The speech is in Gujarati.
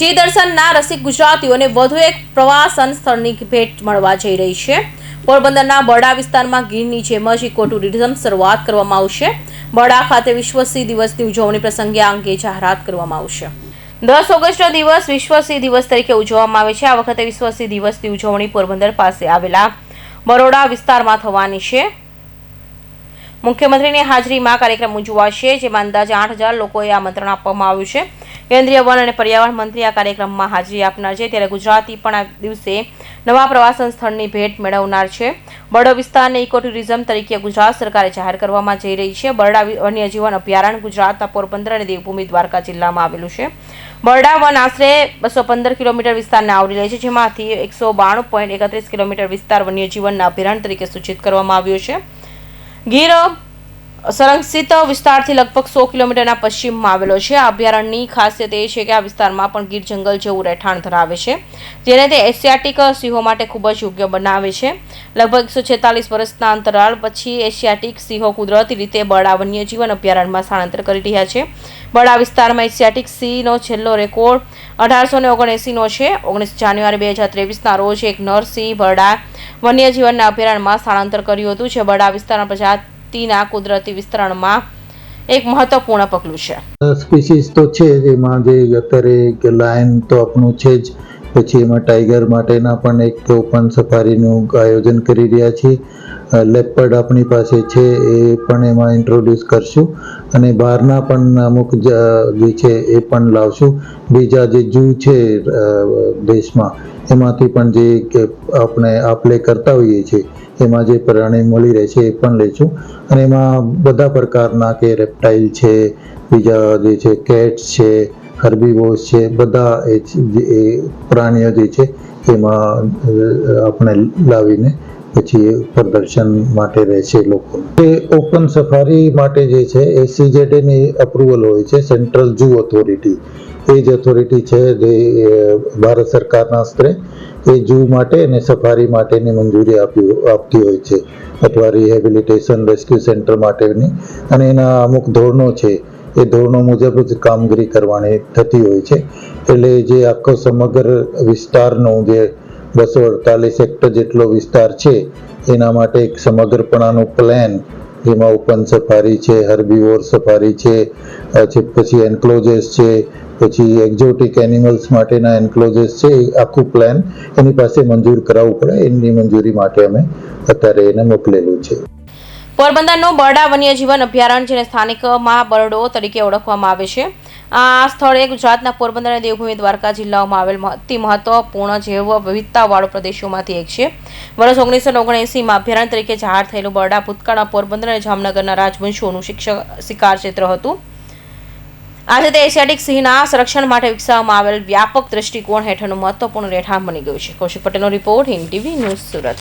સિંહ દર્શનના રસિક ગુજરાતીઓને વધુ એક પ્રવાસન સ્થળની ભેટ મળવા જઈ રહી છે. પોરબંદરના બરડા વિસ્તારમાં ગીરની જેમ જ ઇકો ટુરિઝમ શરૂઆત કરવામાં આવશે. બરડા ખાતે વિશ્વ સિંહ દિવસની ઉજવણી પ્રસંગે આ અંગે જાહેરાત કરવામાં આવશે. દસ ઓગસ્ટનો દિવસ વિશ્વ સિંહ દિવસ તરીકે ઉજવવામાં આવે છે. આ વખતે વિશ્વ સિંહ દિવસની ઉજવણી પોરબંદર પાસે આવેલા બરોડા વિસ્તારમાં થવાની છે. મુખ્યમંત્રીની હાજરીમાં કાર્યક્રમ ઉજવાશે, જેમાં અંદાજે આઠ હજાર લોકોએ આમંત્રણ આપવામાં આવ્યું છે. કેન્દ્રીય વન અને પર્યાવરણ મંત્રી આ કાર્યક્રમમાં હાજરી આપનાર છે. ત્યારે ગુજરાતી પણ આ દિવસે નવા પ્રવાસન સ્થળની ભેટ મેળવનાર છે. બરડો વિસ્તારને ઇકો ટુરિઝમ તરીકે ગુજરાત સરકારે જાહેર કરવામાં જઈ રહી છે. બરડા વન્યજીવન અભયારણ્ય ગુજરાતના પોરબંદર અને દેવભૂમિ દ્વારકા જિલ્લામાં આવેલું છે. બરડા વન આશરે બસો પંદર કિલોમીટર વિસ્તારને આવરી લે છે, જેમાંથી એકસો બાણું પોઈન્ટ એકત્રીસ કિલોમીટર વિસ્તાર વન્યજીવનના અભયારણ્ય તરીકે સૂચિત કરવામાં આવ્યો છે. ગીર સંરક્ષિત વિસ્તારથી લગભગ સો કિલોમીટરના પશ્ચિમમાં આવેલો છે. આ અભયારણ્યની ખાસિયત એ છે કે આ વિસ્તારમાં પણ ગીર જંગલ જેવું રહેઠાણ ધરાવે છે, જેને તે એશિયાટિક સિંહો માટે ખૂબ જ યોગ્ય બનાવે છે. લગભગ એકસો છેતાલીસ વર્ષના અંતરાળ પછી એશિયાટિક સિંહો કુદરતી રીતે બળા વન્યજીવન અભયારણ્યમાં સ્થળાંતર કરી રહ્યા છે. બળા વિસ્તારમાં એશિયાટિક સિંહનો છેલ્લો રેકોર્ડ અઢારસો ને ઓગણએંસીનો છે. ઓગણીસ જાન્યુઆરી બે હજાર ત્રેવીસના રોજ એક નરસિંહ બરડા વન્યજીવનના અભયારણ્યમાં સ્થળાંતર કર્યું હતું, જે બરડા વિસ્તારના પ્રજાતિના કુદરતી વિસ્તરણમાં એક મહત્વપૂર્ણ પગલું છે. સ્પીસીસ તો છે જેમાં જે અત્યારે લાયન તો આપણું છે જ. પછી એમાં ટાઈગર માટેના પણ એક ઓપન સફારીનું આયોજન કરી રહ્યા છીએ. લેપર્ડ આપણી પાસે છે એ પણ એમાં ઇન્ટ્રોડ્યુસ કરશું અને બહારના પણ અમુક જે છે એ પણ લાવશું. બીજા જે જૂ છે દેશમાં એમાંથી પણ જે આપણે આપલે કરતા હોઈએ છીએ એમાં જે પ્રાણી મળી રહે છે એ પણ લઈશું અને એમાં બધા પ્રકારના કે રેપ્ટાઇલ છે, બીજા જે છે કેટ્સ છે હર્બીવોર્સ છે, બધા એ જે પ્રાણીઓ જે છે, એમાં આપણે લાવીને પછી પ્રદર્શન માટે રહેશે લોકો. એ ઓપન સફારી માટે જે છે, એ CZA ની અપ્રુવલ હોય છે સેન્ટ્રલ ઝૂ ઓથોરિટી એ જ ઓથોરિટી છે, જે ભારત સરકારના સ્તરે એ જૂ માટે અને સફારી માટેની મંજૂરી આપી, આપતી હોય છે. અથવા રિહેબિલિટેશન રેસ્ક્યુ સેન્ટર માટેની. અને એના અમુક ધોરણો છે. એ ધોરણો મુજબ જ કામગીરી કરવાની થતી હોય છે. એટલે જે આખો સમગ્ર વિસ્તારનો જે બસો અડતાલીસ હેક્ટર જેટલો વિસ્તાર છે, એના માટે એક સમગ્રપણાનું પ્લાન જેમાં ઓપન સફારી છે હર્બીવોર સફારી છે, પછી એન્ક્લોઝેસ છે, પછી એક્ઝોટિક એનિમલ્સ માટેના એન્ક્લોઝેસ છે, એ આખું પ્લાન એની પાસે મંજૂર કરાવવું પડે. એની મંજૂરી માટે અમે અત્યારે એને મોકલેલું છે. પોરબંદરનો બરડા વન્યજીવન અભયારણ્ય જેને સ્થાનિકમાં બરડો તરીકે ઓળખવામાં આવે છે. આ સ્થળે ગુજરાતના પોરબંદર અને દેવભૂમિ દ્વારકા જિલ્લાઓમાં આવેલ અતિ મહત્વપૂર્ણ જૈવ વિવિધતાવાળો પ્રદેશોમાંથી એક છે. વર્ષ ઓગણીસો ઓગણએંસીમાં અભયારણ્ય તરીકે જાહેર થયેલું બરડા ભૂતકાળના પોરબંદર અને જામનગરના રાજવંશોનું શિક્ષક શિકાર ક્ષેત્ર હતું. આજે તે એશિયાટિક સિંહના સંરક્ષણ માટે વિકસાવવામાં આવેલ વ્યાપક દ્રષ્ટિકોણ હેઠળનું મહત્વપૂર્ણ રહેઠાણ બની ગયું છે. કૌશિક પટેલનો report Hind TV news Surat.